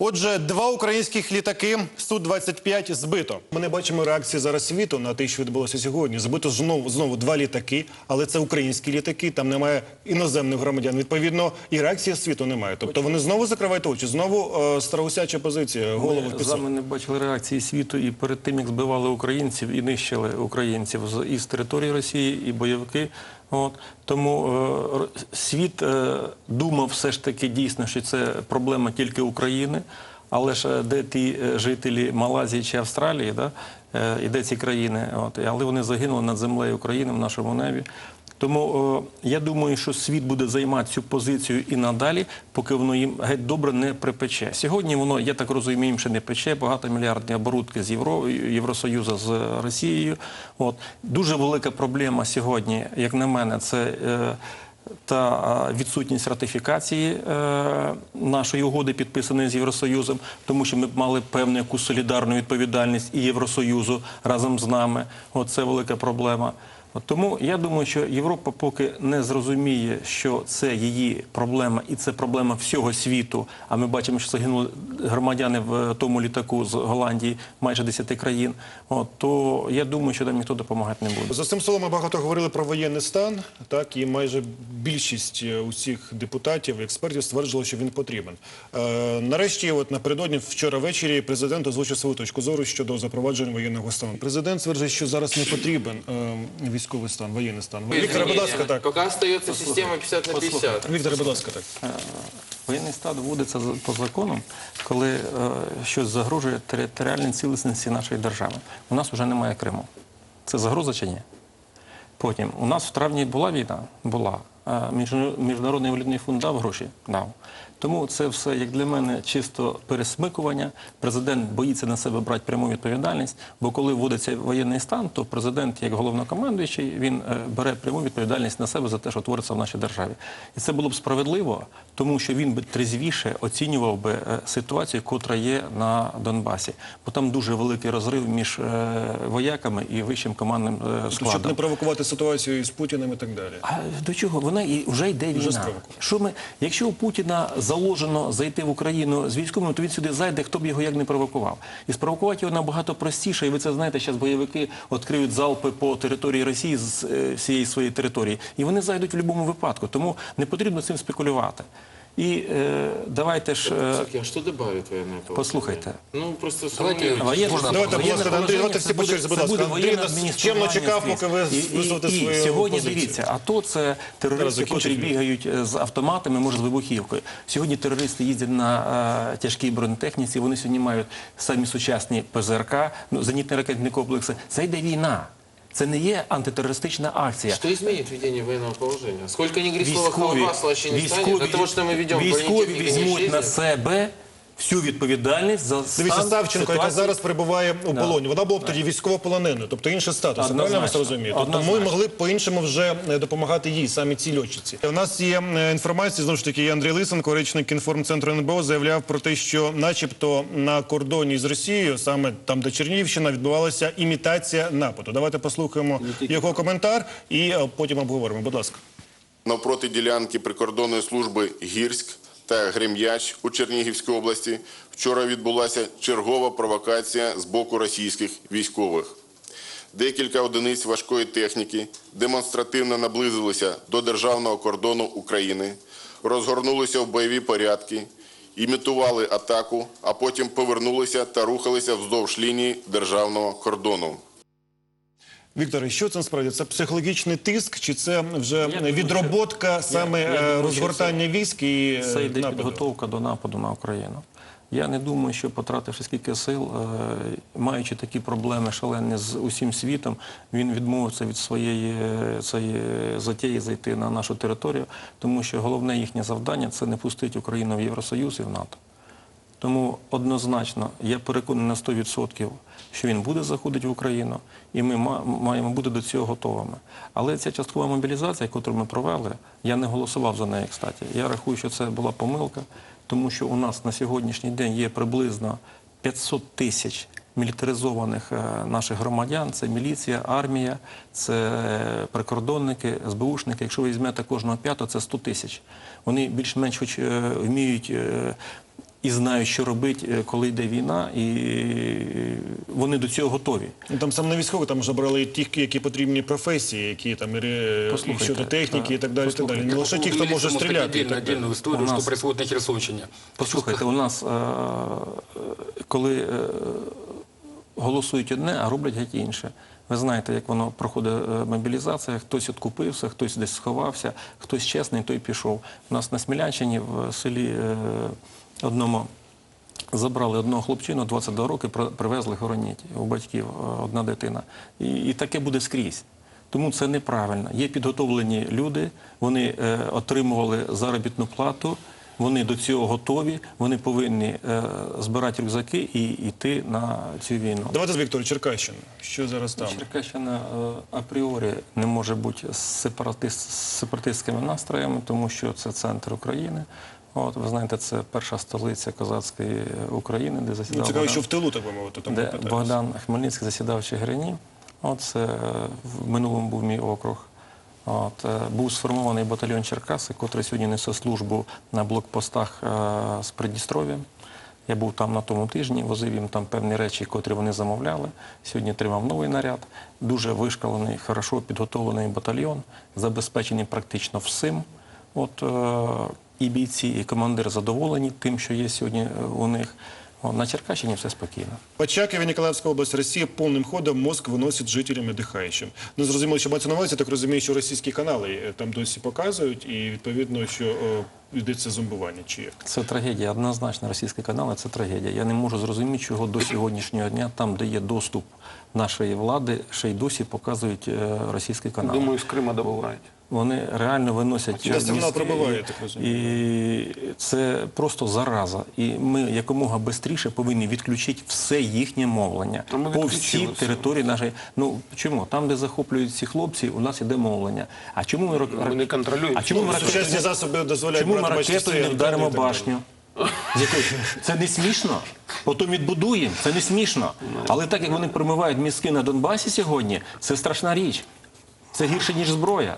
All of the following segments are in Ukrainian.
Отже, два українських літаки Су-25 збито. Ми не бачимо реакції зараз світу на те, що відбулося сьогодні. Збито знову знову два літаки, але це українські літаки. Там немає іноземних громадян. Відповідно, і реакції світу немає. Тобто вони знову закривають очі, знову е, староусяча позиція, голову в Ми з вами не бачили реакції світу і перед тим, як збивали українців і нищили українців з із території Росії і бойовики. От тому е, світ е, думав все ж таки дійсно, що це проблема тільки України. Але ж е, де ті е, жителі Малайзії чи Австралії, да, е, і де ці країни, от, але вони загинули над землею України в нашому небі. Тому е, я думаю, що світ буде займати цю позицію і надалі, поки воно їм геть добре не припече. Сьогодні воно, я так розумію, їм ще не пече, багатомільярдні оборудки з Євро, Євросоюзу з Росією. От. Дуже велика проблема сьогодні, як на мене, це. Е, та відсутність ратифікації е, нашої угоди, підписаної з Євросоюзом, тому що ми б мали певну якусь солідарну відповідальність і Євросоюзу разом з нами. От це велика проблема. Тому я думаю, що Європа поки не зрозуміє, що це її проблема, і це проблема всього світу. А ми бачимо, що загинули громадяни в тому літаку з Голландії, майже 10 країн. От то я думаю, що там ніхто допомагати не буде. За цим словом ми багато говорили про воєнний стан, так і майже більшість е, усіх депутатів, експертів стверджували, що він потрібен. Е, нарешті, от напередодні вчора ввечері, президент озвучив свою точку зору щодо запровадження воєнного стану. Президент стверджує, що зараз не потрібен е, військовий стан, воєнний стан. Віктор, будь ласка, так. Пока остается система 50 на 50. Віктор, будь ласка, так. Воєнний стан вводиться по закону, коли е, щось загрожує територіальній цілісності нашої держави. У нас вже немає Криму. Це загроза чи ні? Потім у нас в травні була війна, була. Е, Міжнародний валютний фонд дав гроші, дав. Тому це все, як для мене, чисто пересмикування. Президент боїться на себе брати пряму відповідальність, бо коли вводиться воєнний стан, то президент, як головнокомандуючий, він е, бере пряму відповідальність на себе за те, що твориться в нашій державі. І це було б справедливо, тому що він би трезвіше оцінював би е, ситуацію, котра є на Донбасі. Бо там дуже великий розрив між е, вояками і вищим командним Тобто, Щоб не провокувати ситуацію із Путіним і так далі. А до чого? Вона і вже йде війна. Що ми, якщо у Путіна заложено зайти в Україну з військовим, то він сюди зайде, хто б його як не провокував. І спровокувати його набагато простіше. І ви це знаєте, зараз бойовики відкриють залпи по території Росії з е, всієї своєї території. І вони зайдуть в будь-якому випадку. Тому не потрібно цим спекулювати. І е, давайте ж. е, Кстати, а что добавит военное положение? Послухайте. Ну, просто Давайте. Воєнне- Можна, Давайте, будь воєнне ласка, Андрій, давайте всі почують, будь ласка. Андрій нас чемно чекав, поки ви висловите і свою Сьогодні дивіться, а то це терористи, закінчить. бігають е, з автоматами, може з вибухівкою. Сьогодні терористи їздять на е, тяжкій бронетехніці, вони сьогодні мають самі сучасні ПЗРК, ну, зенітні ракетні комплекси. Це йде війна. Це не є антитерористична акція. Що змінить введення воєнного положення? Сколько ни говори слово Військові, ще не стане, для того, что мы ведем військові візьмуть на себе всю відповідальність за Дивіться, стан Савченко, яка ситуації. зараз перебуває у полоні, вона була б тоді військовополоненою, тобто інший статус. Однозначно. Правильно ви це розумієте? Тобто ми Однозначно. могли б по-іншому вже е, допомагати їй, самі цій льотчиці. У нас є е, інформація, знову ж таки, є Андрій Лисенко, речник інформцентру НБО, заявляв про те, що начебто на кордоні з Росією, саме там, де Чернігівщина, відбувалася імітація нападу. Давайте послухаємо його коментар і е, потім обговоримо. Будь ласка. навпроти ділянки прикордонної служби Гірськ та Грем'яч у Чернігівській області вчора відбулася чергова провокація з боку російських військових. Декілька одиниць важкої техніки демонстративно наблизилися до державного кордону України, розгорнулися в бойові порядки, імітували атаку, а потім повернулися та рухалися вздовж лінії державного кордону. Вікторе, що це насправді? Це психологічний тиск, чи це вже думаю, відроботка саме я е, думаю, що розгортання військ і е, Це йде нападу? підготовка до нападу на Україну. Я не думаю, що потративши скільки сил, е, маючи такі проблеми шалені з усім світом, він відмовиться від своєї е, цієї затії зайти на нашу територію, тому що головне їхнє завдання це не пустити Україну в Євросоюз і в НАТО. Тому однозначно я переконаний на 100%, що він буде заходити в Україну, і ми ма- маємо бути до цього готовими. Але ця часткова мобілізація, яку ми провели, я не голосував за неї, кстати. Я рахую, що це була помилка, тому що у нас на сьогоднішній день є приблизно 500 тисяч мілітаризованих е, наших громадян. Це міліція, армія, це е, прикордонники, СБУшники. Якщо ви візьмете кожного п'ятого, це 100 тисяч. Вони більш-менш хоч е, вміють. Е, і знають, що робити, коли йде війна, і вони до цього готові. Ну, Там саме не військові, там вже брали ті, які потрібні професії, які там і, щодо техніки і так далі. і так далі. Не лише ті, хто може стріляти. і Отдельно, так далі. отдельную историю, У нас- что происходит на Херсонщине. Послухайте, у нас, е, е, коли е, голосують одне, а роблять геть інше. Ви знаєте, як воно проходить е, мобілізація, хтось відкупився, хтось десь сховався, хтось чесний, той пішов. У нас на Смілянщині в селі е, одному забрали одного хлопчину, 22 роки, привезли хороніть. У батьків е, одна дитина. І, і таке буде скрізь. Тому це неправильно. Є підготовлені люди, вони е, отримували заробітну плату, вони до цього готові, вони повинні е, збирати рюкзаки і йти на цю війну. Давайте з Віктором Черкащина. Що зараз там? Черкащина е, апріорі не може бути з сепаратист, сепаратистськими настроями, тому що це центр України. От, ви знаєте, це перша столиця козацької України, де Ну, засідав цікаво, Богдан- що в тилу, так би мовити, там де. Богдан Хмельницький засідав в Чигирині. От це е, в минулому був мій округ. От, е, був сформований батальйон Черкаси, котрий сьогодні несе службу на блокпостах е, з Придністров'я. Я був там на тому тижні, возив їм там певні речі, котрі вони замовляли. Сьогодні тримав новий наряд. Дуже вишкалений, хорошо підготовлений батальйон, забезпечений практично всім. От е, і бійці, і командир задоволені тим, що є сьогодні у них. На Черкащині все спокійно. По Чакові, Николаївська область, Росія повним ходом мозк виносить жителям віддихаючим. Не зрозуміло, що мається на увазі, так розумію, що російські канали е, там досі показують, і відповідно, що о, йдеться зомбування. Чи як? Це трагедія. Однозначно, російські канали це трагедія. Я не можу зрозуміти, чого до сьогоднішнього дня, там, де є доступ нашої влади, ще й досі показують е, російські канали. Думаю, с Крыма добываете. Вони реально виносять сигнал пробиває, і- так розумію. І це просто зараза. І ми якомога швидше повинні відключити все їхнє мовлення по всій території нашої. Ну чому? Там, де захоплюють ці хлопці, у нас іде мовлення. А чому ми рак- Ми не. А чому ми ракети Сучасні засоби дозволяють Чому ми ракетою не вдаримо башню? Це не смішно. Потім відбудуємо, це не смішно. Але так як вони промивають мізки на Донбасі сьогодні, це страшна річ. Це гірше, ніж зброя.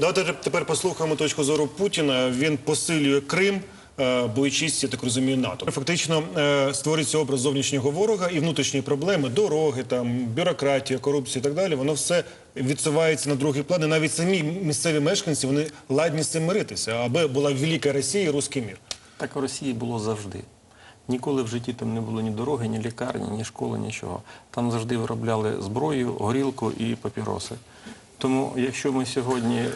Давайте тепер послухаємо точку зору Путіна. Він посилює Крим. е, Боючись, я так розумію, НАТО фактично е, створюється образ зовнішнього ворога і внутрішні проблеми, дороги, там бюрократія, корупція і так далі. Воно все відсувається на другий план. І навіть самі місцеві мешканці вони ладні з цим миритися, аби була велика Росія і русський мір. Так у Росії було завжди. Ніколи в житті там не було ні дороги, ні лікарні, ні школи, нічого. Там завжди виробляли зброю, горілку і папіроси. Тому, якщо ми сьогодні е,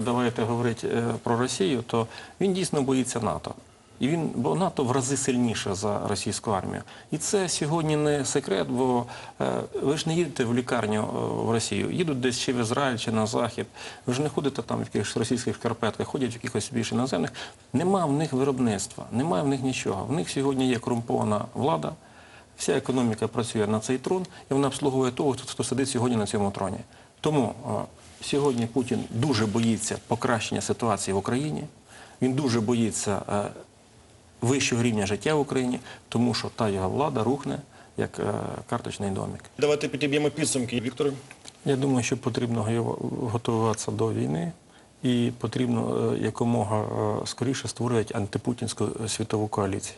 давайте говорити е, про Росію, то він дійсно боїться НАТО. І він, бо НАТО в рази сильніше за російську армію. І це сьогодні не секрет, бо е, ви ж не їдете в лікарню в Росію, їдуть десь чи в Ізраїль, чи на Захід. Ви ж не ходите там в якихось російських шкарпетках, ходять в якихось більш іноземних. Нема в них виробництва, немає в них нічого. В них сьогодні є корумпована влада, вся економіка працює на цей трон, і вона обслуговує того, хто сидить сьогодні на цьому троні. Тому сьогодні Путін дуже боїться покращення ситуації в Україні. Він дуже боїться е, вищого рівня життя в Україні, тому що та його влада рухне як е, карточний домик. Давайте підіб'ємо підсумки. Вікторе. Я думаю, що потрібно готуватися до війни і потрібно е, якомога скоріше створювати антипутінську світову коаліцію.